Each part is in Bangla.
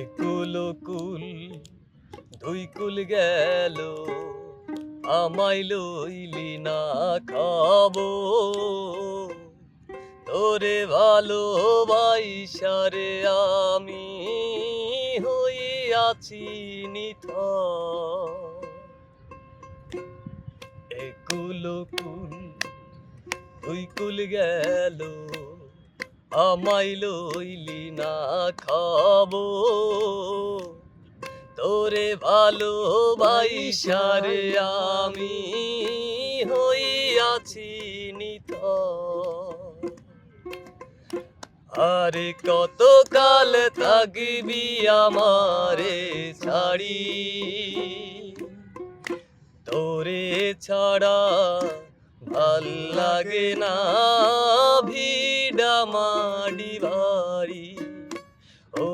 একুল কুল, দুই কুল গেল, আমায় লইলি না খাব। তোরে ভালোবাইসারে আমি হইয়াছি নিথ একুল কুল, দুই কুল গেল আমায় লইলি না খাব। তোরে ভালোবাইসারে আমি হইয়াছি নিত আরে কত কাল থাকবি আমারে ছাড়ি। তোরে ছাড়া ভালো লাগে না ভিডা। মাডি বাড়ি। ও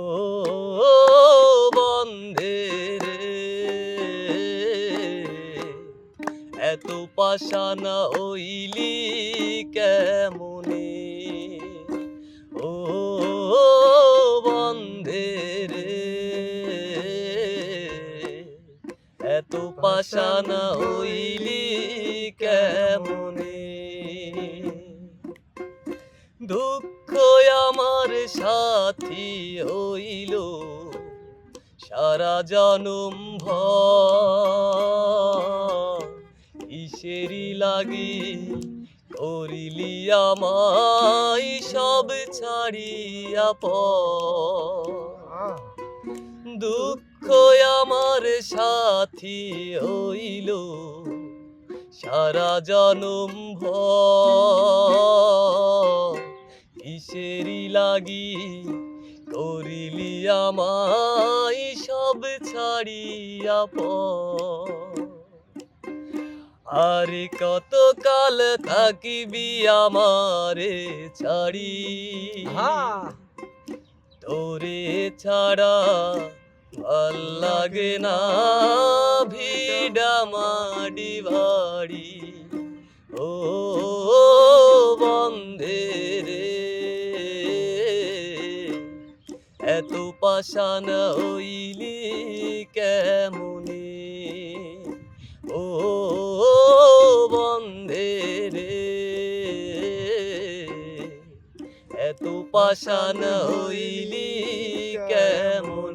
বন্ধে এত পাশানা হইলি কেমনে? ও বন্ধে এত পাশানা হইলি কেমনে? সাথী হইল সারা জনম ইসেরি লাগি করিলি আমায় সব ছাড়িয়া প দুঃখ আমার সাথী হইল সারা জনম কিসেরি লাগি করিলি আমায় সব ছাড়িয়া প আরে কত কাল থাকিবি আমারে ছাড়ি। তোরে ছাড়া ভালো লাগে না ভিডা মাডি বাড়ি এত পাশান হইলি কেমনে? ও বন্ধে রে। এত পাশান হইলি কেমন?